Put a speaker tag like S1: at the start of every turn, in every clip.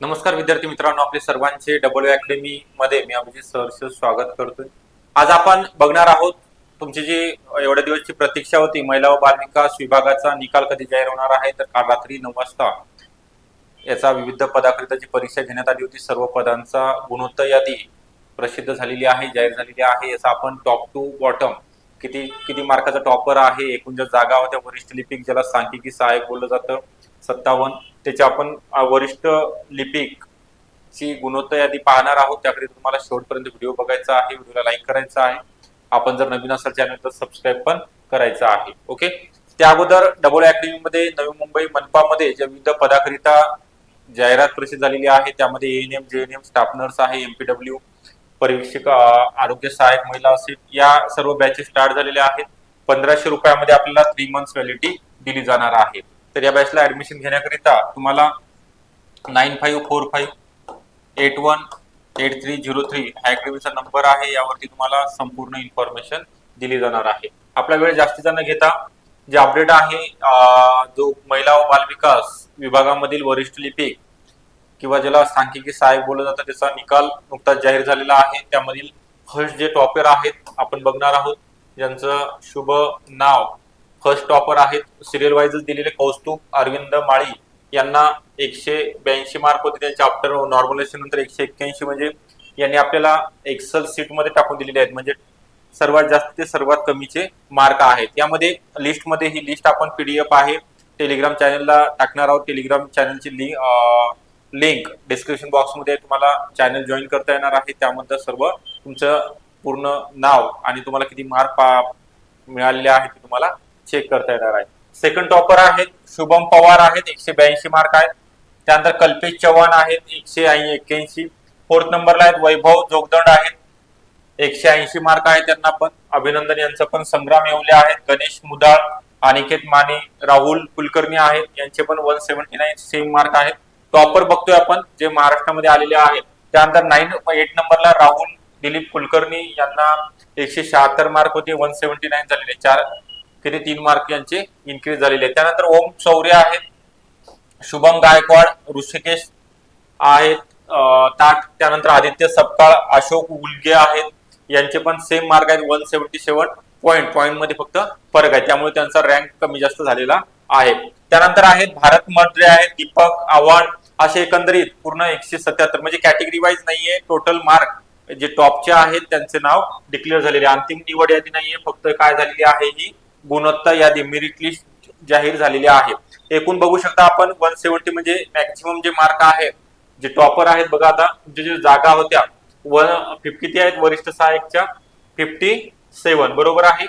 S1: नमस्कार विद्यार्थी मित्रांनो आपले सर्वांचे डब्ल्यू अकॅडमी मध्ये मी अभिजित सहर्ष स्वागत करतोय. आज आपण बघणार आहोत तुमची जी एवढ्या दिवसची प्रतीक्षा होती महिला व बालविकास विभागाचा निकाल कधी जाहीर होणार आहे? तर काल रात्री नऊ वाजता याचा विविध पदाकरिताची परीक्षा घेण्यात आली होती. सर्व पदांचा गुणोत्तर यादी प्रसिद्ध झालेली आहे जाहीर झालेली आहे. याचा आपण टॉप टू बॉटम किती किती मार्काचा टॉपर आहे एकूण ज्या जागा होत्या वरिष्ठ लिपिक ज्याला सांख्यिकी सहाय्यक बोललं जातं सत्तावन्न त्याच्या आपण वरिष्ठ लिपिक ची गुणवत्ता यादी पाहणार आहोत. त्याकडे तुम्हाला शेवटपर्यंत व्हिडिओ बघायचा आहे व्हिडिओला लाईक करायचा आहे. आपण जर नवीन असाल चॅनल तर सबस्क्राईब पण करायचं आहे. ओके? त्या अगोदर डबल अकॅडमी मध्ये नवी मुंबई मनपामध्ये ज्या विविध पदाकरिता जाहिरात प्रसिद्ध झालेली आहे त्यामध्ये एएनएम जेएनएम स्टाफ नर्स आहे एमपीडब्ल्यू परीक्षक आरोग्य सहाय्यक महिला असेल या सर्व बॅचेस स्टार्ट झालेल्या आहेत. पंधराशे रुपयामध्ये आपल्याला थ्री मंथ्स व्हॅलिडिटी दिली जाणार आहे. तर या बॅचला ऍडमिशन घेण्याकरिता तुम्हाला nine five four five eight one eight three zero three हा अकॅडमीचा नंबर आहे. यावरती तुम्हाला संपूर्ण इन्फॉर्मेशन दिली जाणार आहे. आपला वेळ जास्तीचा न घेता जे अपडेट आहे जो महिला व बालविकास विभागामधील वरिष्ठ लिपिक किंवा ज्याला सांख्यिकी सहाय्यक बोललं जातं त्याचा निकाल नुकताच जाहीर झालेला आहे. त्यामधील फर्स्ट जे टॉपर आहेत आपण बघणार आहोत. ज्यांचं शुभ नाव फर्स्ट टॉपर आहेत. सिरियल वाईजच दिलेले कौस्तुभ अरविंद माळी यांना एकशे ब्याऐंशी मार्क होते त्यांच्या आफ्टर नॉर्मलायझेशन नंतर एकशे एक्क्याऐंशी म्हणजे यांनी आपल्याला एक्सल सीटमध्ये टाकून दिलेले आहेत. म्हणजे सर्वात जास्त ते सर्वात कमीचे मार्क आहेत. यामध्ये लिस्टमध्ये ही लिस्ट आपण पीडीएफ आहे. टेलिग्राम चॅनलला टाकणार आहोत. टेलिग्राम चॅनलची लिंक लिंक डिस्क्रिप्शन बॉक्समध्ये तुम्हाला चॅनल जॉईन करता येणार आहे. त्यामध्ये सर्व तुमचं पूर्ण नाव आणि तुम्हाला किती मार्क मिळालेले आहेत ते तुम्हाला चेक करता येणार आहे. सेकंड टॉपर आहेत शुभम पवार आहेत एकशे ब्याऐंशी मार्क आहेत. त्यानंतर कल्पेश चव्हाण आहेत एकशे एक्क्याऐंशी. फोर्थ नंबरला आहेत वैभव जोगदंड आहेत एकशे ऐंशी मार्क आहेत त्यांना पण. अभिनंदन यांचं पण संग्राम येवले आहेत. गणेश मुदाळ अनिकेत माने राहुल कुलकर्णी आहेत. यांचे पण one seventy nine same mark आहेत. टॉपर बघतोय आपण जे महाराष्ट्रामध्ये आलेले आहेत. त्यानंतर नाईन एट नंबरला राहुल दिलीप कुलकर्णी यांना एकशे शहात्तर मार्क होते वन सेव्हन्टी नाईन झालेले. चार किती तीन मार्क यांचे इन्क्रीज झालेले आहेत. त्यानंतर ओम शौर्य आहेत शुभम गायकवाड ऋषिकेश आहेत ताट त्यानंतर आदित्य सपकाळ अशोक उलगे आहेत. यांचे पण सेम मार्क आहेत वन सेव्हन्टी सेव्हन पॉईंट पॉईंटमध्ये फक्त फरक आहे. त्यामुळे त्यांचा रँक कमी जास्त झालेला आहे. त्यानंतर आहेत भारत मद्रे आहेत दीपक आव्हाड. असे एकंदरीत पूर्ण एकशे सत्याहत्तर. म्हणजे कॅटेगरी वाईज नाहीये टोटल मार्क जे टॉपचे आहेत त्यांचे नाव डिक्लेअर झालेले आहे. अंतिम निवड यादी नाहीये फक्त काय झालेली आहे ही गुणवत्ता यादी मेरिट लिस्ट जाहीर झालेली आहे. एकूण बघू शकता आपण वन सेव्हन्टी म्हणजे मॅक्झिमम जे मार्क आहेत जे टॉपर आहेत बघा आता तुमच्या जे जागा होत्या वन फिफ्टी किती आहेत वरिष्ठ सहाय्यकच्या फिफ्टी सेवन बरोबर आहे.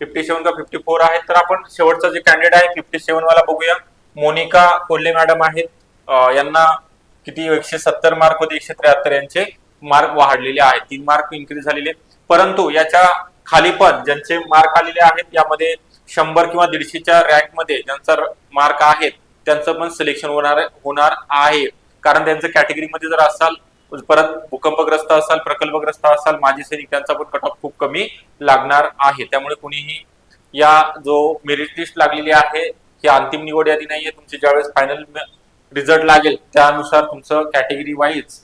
S1: फिफ्टी सेवन का फिफ्टी फोर आहेत तर आपण शेवटचा जे कॅन्डिडेट आहे फिफ्टी सेवन वाला बघूया. मोनिका कोल्हे मॅडम आहेत. यांना किती एकशे सत्तर मार्क होते एकशे त्र्याहत्तर यांचे मार्क वाढलेले आहेत. तीन मार्क इन्क्रीज झालेले आहेत. परंतु याच्या खाली पण ज्यांचे मार्क आलेले आहेत यामध्ये शंभर किंवा दीडशेच्या रँकमध्ये ज्यांचा मार्क आहेत त्यांचं पण सिलेक्शन होणार होणार आहे. कारण त्यांचं कॅटेगरीमध्ये जर असाल परत भूकंपग्रस्त असाल प्रकल्पग्रस्त असाल माजी सैनिक त्यांचा पण कट ऑफ खूप कमी लागणार आहे. त्यामुळे कुणीही या जो मेरिट लिस्ट लागलेली आहे ही अंतिम निवड यादी नाहीये. तुमची ज्यावेळेस फायनल रिझल्ट लागेल त्यानुसार तुमचं कॅटेगरी वाईज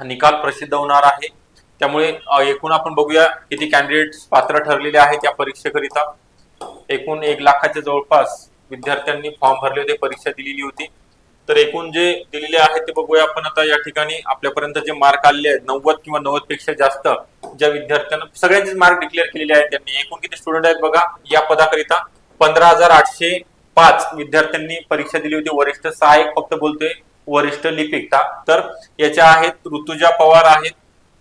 S1: निकाल प्रसिद्ध होणार आहे. त्यामुळे एकूण आपण बघूया किती कॅन्डिडेट पात्र ठरलेले आहेत या परीक्षेकरिता. एकूण एक लाखाच्या जवळपास विद्यार्थ्यांनी फॉर्म भरले होते परीक्षा दिलेली होती. तर एकूण जे दिलेले आहेत ते बघूया आपण आता या ठिकाणी. आपल्यापर्यंत जे मार्क आलेले आहेत नव्वद किंवा नव्वदपेक्षा जास्त ज्या विद्यार्थ्यांना सगळ्यांचे मार्क डिक्लेअर केलेले आहेत त्यांनी. एकूण किती स्टुडंट आहेत बघा या पदाकरिता. पंधरा हजार आठशे पाच विद्यार्थ्यांनी परीक्षा दिली होती. वरिष्ठ सहाय्यक फक्त बोलतोय वरिष्ठ लिपिक. तर याच्या आहेत ऋतुजा पवार आहेत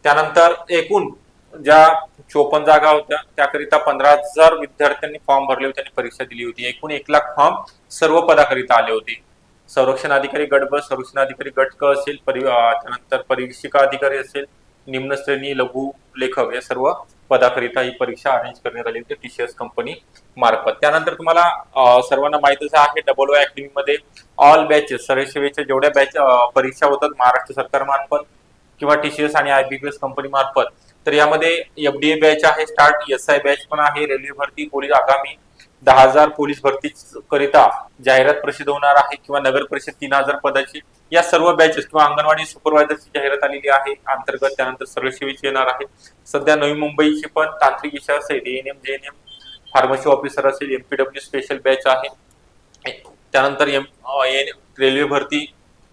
S1: त्यानंतर एकूण ज्या चोपन्न जागा होत्या त्याकरिता पंधरा हजार विद्यार्थ्यांनी फॉर्म भरले होते आणि परीक्षा दिली होती. एकूण एक लाख फॉर्म सर्व पदाकरिता आले होते. संरक्षण अधिकारी गट ब संरक्षण अधिकारी गट क असेल परि त्यानंतर परीक्षिका अधिकारी असेल निम्न श्रेणी लघु लेखक या सर्व पदाकरिता ही परीक्षा अरेंज करण्यात आली होती टीसीएस कंपनी मार्फत. त्यानंतर तुम्हाला सर्वांना माहितच आहे डबल ओ अकॅडमी मध्ये ऑल बॅचेस सर्व जेवढ्या बॅच परीक्षा होतात महाराष्ट्र सरकार मार्फत किंवा टीसीएस आणि आयबीपीएस कंपनी मार्फत. तर यामध्ये एफडीए बॅच आहे स्टार्ट एस आय बॅच पण आहे रेल्वे भरती पोलीस आगामी दहा हजार पोलीस भरती करिता जाहिरात प्रसिद्ध होणार आहे किंवा नगर परिषद तीन हजार पदाची. या सर्व बॅचेस किंवा अंगणवाडी सुपरवायझरची जाहिरात आलेली आहे. अंतर्गत त्यानंतर सर्व सेवेची येणार आहे. सध्या नवी मुंबईची पण तांत्रिक विषय असेल. एएनएम जेएनएम फार्मसी ऑफिसर असेल. एमपीडब्ल्यू स्पेशल बॅच आहे. त्यानंतर एम रेल्वे भरती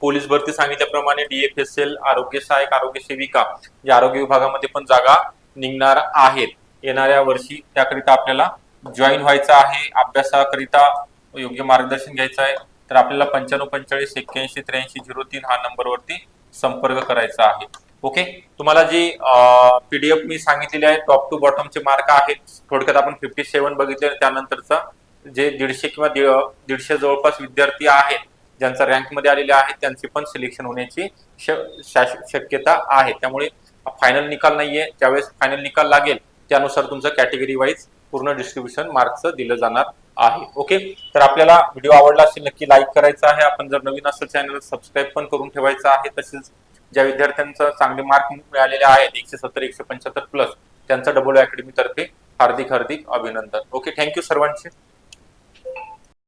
S1: पोलीस भरती सांगितल्याप्रमाणे डीएफएसएल आरोग्य सहाय्यक आरोग्य सेविका या आरोग्य विभागामध्ये पण जागा निघणार आहेत. येणाऱ्या वर्षी त्याकरिता आपल्याला जॉईन व्हायचं आहे अभ्यासाकरिता योग्य मार्गदर्शन घ्यायचं आहे. तर आपल्याला पंच्याण्णव पंचेचाळीस एक्क्याऐंशी त्र्याऐंशी झिरो तीन हा नंबरवरती संपर्क करायचा आहे. ओके? तुम्हाला जी पीडीएफ मी सांगितलेली आहे टॉप टू बॉटमचे मार्क आहेत. थोडक्यात आपण फिफ्टी सेव्हन बघितले त्यानंतरचा जे दीडशे किंवा दीडशे जवळपास विद्यार्थी आहेत ज्यांचा रँकमध्ये आलेले आहेत त्यांचे पण सिलेक्शन होण्याची शक्यता आहे. त्यामुळे फायनल निकाल नाहीये. ज्यावेळेस फायनल निकाल लागेल त्यानुसार तुमचं कॅटेगरी वाईज पूर्ण डिस्ट्रीब्युशन मार्कचं दिलं जाणार आहे. ओके तर आपल्याला व्हिडिओ आवडला असेल नक्की लाईक करायचा आहे. आपण जर नवीन असेल चॅनल सबस्क्राईब पण करून ठेवायचं आहे. तसेच ज्या विद्यार्थ्यांचं चांगले मार्क मिळालेले आहेत एकशे सत्तर एकशे पंच्याहत्तर प्लस त्यांचं डबल अकॅडमी तर्फे हार्दिक हार्दिक अभिनंदन. ओके थँक्यू सर्वांचे.